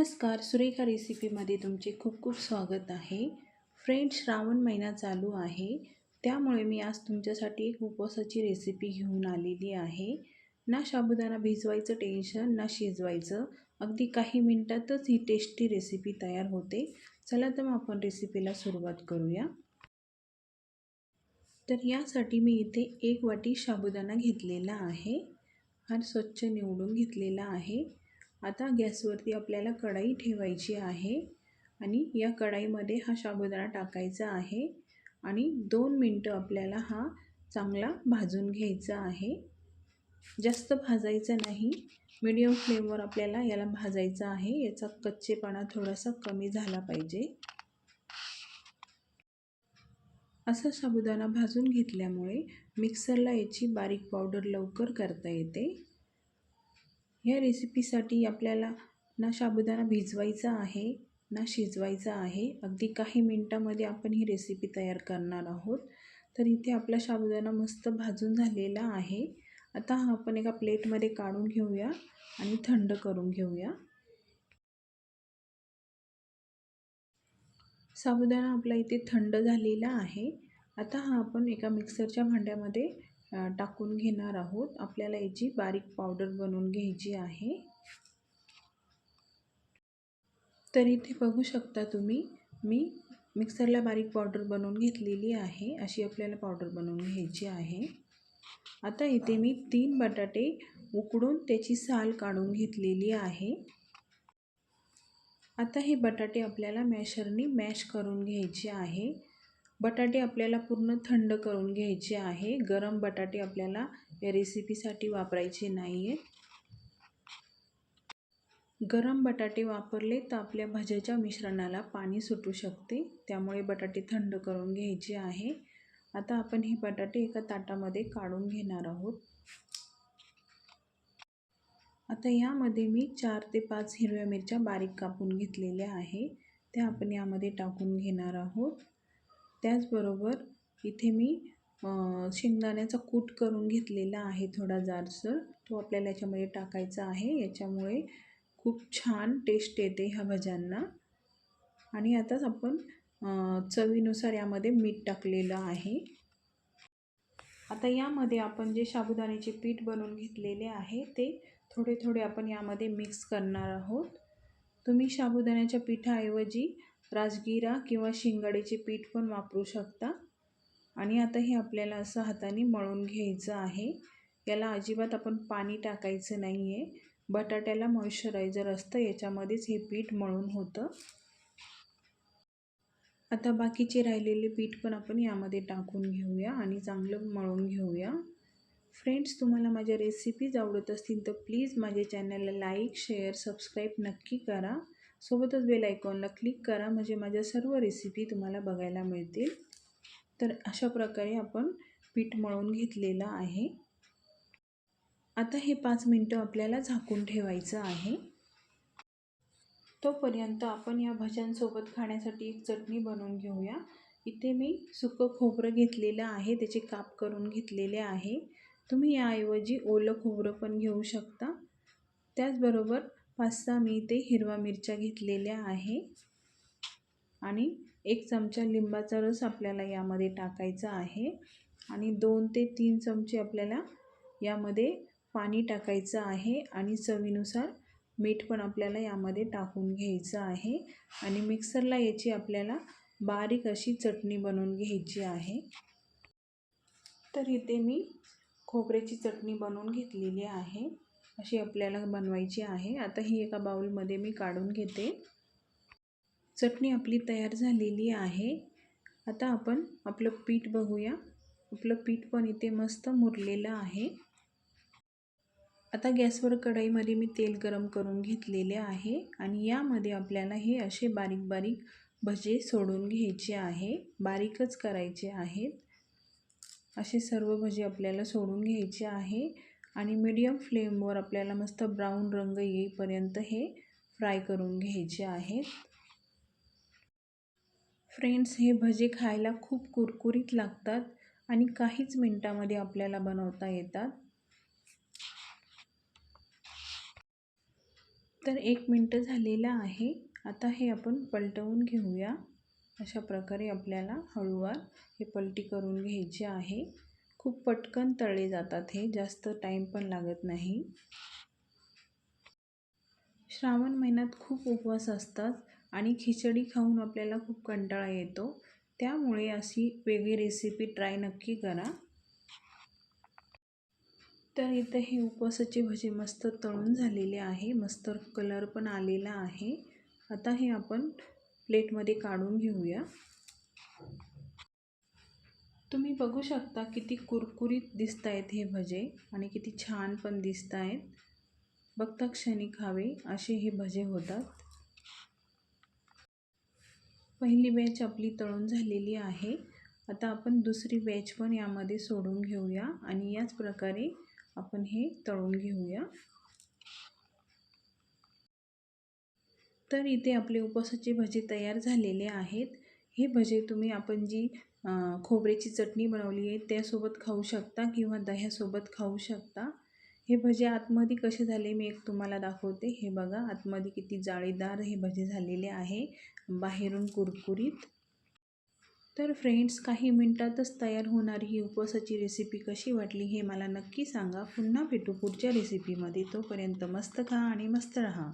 नमस्कार सुरेखा रेसिपीमध्ये तुमचे खूप खूप स्वागत आहे. फ्रेंड श्रावण महिना चालू आहे. त्यामुळे मी आज तुमच्यासाठी एक उपवासाची रेसिपी घेऊन आलेली आहे. ना साबुदाणा भिजवायचं टेन्शन ना शिजवायचं. अगदी काही मिनटातच ही टेस्टी रेसिपी तयार होते. चला तर मग आपण रेसिपीला सुरुवात करूया. तर यासाठी मी इथे एक वाटी साबुदाणा घेतलेला आहे. हा स्वच्छ निवडून घेतलेला आहे. आता गॅसवरती आपल्याला कढाई ठेवायची आहे आणि या कढाईमध्ये हा साबुदाणा टाकायचा आहे आणि दोन मिनटं आपल्याला हा चांगला भाजून घ्यायचा आहे. जास्त भाजायचा नाही. मिडियम फ्लेमवर आपल्याला याला भाजायचं आहे. याचा कच्चेपणा थोडासा कमी झाला पाहिजे. असा साबुदाणा भाजून घेतल्यामुळे मिक्सरला याची बारीक पावडर लवकर करता येते. ह्या रेसिपीसाठी आपल्याला ना साबुदाणा भिजवायचा आहे ना शिजवायचा आहे. अगदी काही मिनटामध्ये आपण ही रेसिपी तयार करणार आहोत. तर इथे आपला साबुदाणा मस्त भाजून झालेला आहे. आता हा आपण एका प्लेटमध्ये काढून घेऊया आणि थंड करून घेऊया. साबुदाणा आपला इथे थंड झालेला आहे. आता हा आपण एका मिक्सरच्या भांड्यामध्ये टाकून घेणार आहोत. आपल्याला याची बारीक पावडर बनवून घ्यायची आहे. तर इथे बघू शकता तुम्ही मी मिक्सरला बारीक पावडर बनवून घेतलेली आहे. अशी आपल्याला पावडर बनवून घ्यायची आहे. आता इथे मी तीन बटाटे उकडून त्याची साल काढून घेतलेली आहे. आता हे बटाटे आपल्याला मॅशरनी मॅश करून घ्यायचे आहे. बटाटे आपल्याला पूर्ण थंड करून घ्यायचे आहे. गरम बटाटे आपल्याला या रेसिपीसाठी वापरायचे नाही आहेत गरम बटाटे वापरले तर आपल्या भाज्याच्या मिश्रणाला पाणी सुटू शकते. त्यामुळे बटाटे थंड करून घ्यायचे आहे. आता आपण हे बटाटे एका ताटामध्ये काढून घेणार आहोत. आता यामध्ये मी चार ते पाच हिरव्या मिरच्या बारीक कापून घेतलेल्या आहे. त्या आपण यामध्ये टाकून घेणार आहोत. त्याचबरोबर इथे मी शेंगदाण्याचा कूट करून घेतलेला आहे थोडा जाडसर. तो आपल्याला याच्यामध्ये टाकायचा आहे. याच्यामुळे खूप छान टेस्ट येते ह्या भज्यांना. आणि आताच आपण चवीनुसार यामध्ये मीठ टाकलेलं आहे. आता यामध्ये आपण जे साबुदाण्याचे पीठ बनवून घेतलेले आहे ते थोडे थोडे आपण यामध्ये मिक्स करणार आहोत. तुम्ही साबुदाण्याच्या पिठाऐवजी राजगिरा किंवा शिंगाडीचे पीठ पण वापरू शकता. आणि आता हे आपल्याला असं हाताने मळून घ्यायचं आहे. याला अजिबात आपण पाणी टाकायचं नाही आहे बटाट्याला मॉइश्चरायझर असतं. याच्यामध्येच हे पीठ मळून होतं. आता बाकीचे राहिलेले पीठ पण आपण यामध्ये टाकून घेऊया आणि चांगलं मळून घेऊया. फ्रेंड्स तुम्हाला माझ्या रेसिपीज आवडत असतील तर प्लीज माझ्या चॅनलला लाईक शेअर सबस्क्राईब नक्की करा. सोबतच बेल आयकॉनला क्लिक करा. म्हणजे माझ्या सर्व रेसिपी तुम्हाला बघायला मिळतील. तर अशा प्रकारे आपण पीठ मळून घेतलेलं आहे. आता हे पाच मिनटं आपल्याला झाकून ठेवायचं आहे. तोपर्यंत आपण या भज्यांसोबत खाण्यासाठी एक चटणी बनवून घेऊया. इथे मी सुकं खोबरं घेतलेलं आहे. त्याचे काप करून घेतलेले आहे. तुम्ही याऐवजी ओलं खोबरं पण घेऊ शकता. त्याचबरोबर पाच सहा मी इथे हिरवा मिरच्या घेतलेल्या आहे. आणि एक चमचा लिंबाचा रस आपल्याला यामध्ये टाकायचा आहे. आणि दोन ते तीन चमचे आपल्याला यामध्ये पाणी टाकायचं आहे. आणि चवीनुसार मीठ पण आपल्याला यामध्ये टाकून घ्यायचं आहे. आणि मिक्सरला याची आपल्याला बारीक अशी चटणी बनवून घ्यायची आहे. तर इथे मी खोबऱ्याची चटणी बनवून घेतलेली आहे. अशी आपल्याला बनवायची आहे. आता ही एका बाउलमध्ये मी काढून घेते. चटणी आपली तयार झालेली आहे. आता आपण आपलं पीठ बघूया. आपलं पीठ पण इथे मस्त मुरलेलं आहे. आता गॅसवर कढईमध्ये मी तेल गरम करून घेतलेले आहे आणि यामध्ये आपल्याला हे असे बारीक बारीक भजे सोडून घ्यायचे आहे. बारीकच करायचे आहेत. असे सर्व भजे आपल्याला सोडून घ्यायचे आहे. आणि मीडियम फ्लेमवर आपल्याला मस्त ब्राऊन रंग येईपर्यंत हे फ्राय करून घ्यायचे आहेत. फ्रेंड्स हे भजे खायला खूप कुरकुरीत लागतात आणि काहीच मिनटामध्ये आपल्याला बनवता येतात. तर एक मिनटं झालेलं आहे. आता हे आपण पलटवून घेऊया. अशा प्रकारे आपल्याला हळूवार हे पलटी करून घ्यायचे आहे. खूप पटकन तळले जातात हे जास्त टाईम पण लागत नाही. श्रावण महिन्यात खूप उपवास असतात आणि खिचडी खाऊन आपल्याला खूप कंटाळा येतो. त्यामुळे अशी वेगळी रेसिपी ट्राय नक्की करा. तर इथं हे उपवासाचे भजे मस्त तळून झालेले आहे. मस्त कलर पण आलेला आहे. आता हे आपण प्लेटमध्ये काढून घेऊया. तुम्ही बघू शकता किती कुरकुरीत दिसत आहेत हे भजे आणि किती छान पण दिसत आहेत बघता क्षणी खावे असे हे भजे होतात. पहिली बॅच आपली तळून झालेली आहे. आता आपण दुसरी बॅच पण यामध्ये सोडून घेऊया आणि याच प्रकारे आपण हे तळून घेऊया. तर इथे आपले उपवासाचे भजे तयार झालेले आहेत. हे भजे तुम्ही आपण जी खोबऱ्याची चटणी बनवली आहे त्यासोबत खाऊ शकता किंवा दह्यासोबत खाऊ शकता. हे भजे आतमध्ये कसे झाले मी एक तुम्हाला दाखवते. हे बघा आतमध्ये किती जाळीदार हे भजे झालेले आहे बाहेरून कुरकुरीत. तर फ्रेंड्स काही मिनटातच तयार होणारी ही उपवासाची रेसिपी कशी वाटली हे मला नक्की सांगा. पुन्हा भेटू पुढच्या रेसिपीमध्ये तोपर्यंत मस्त खा आणि मस्त रहा.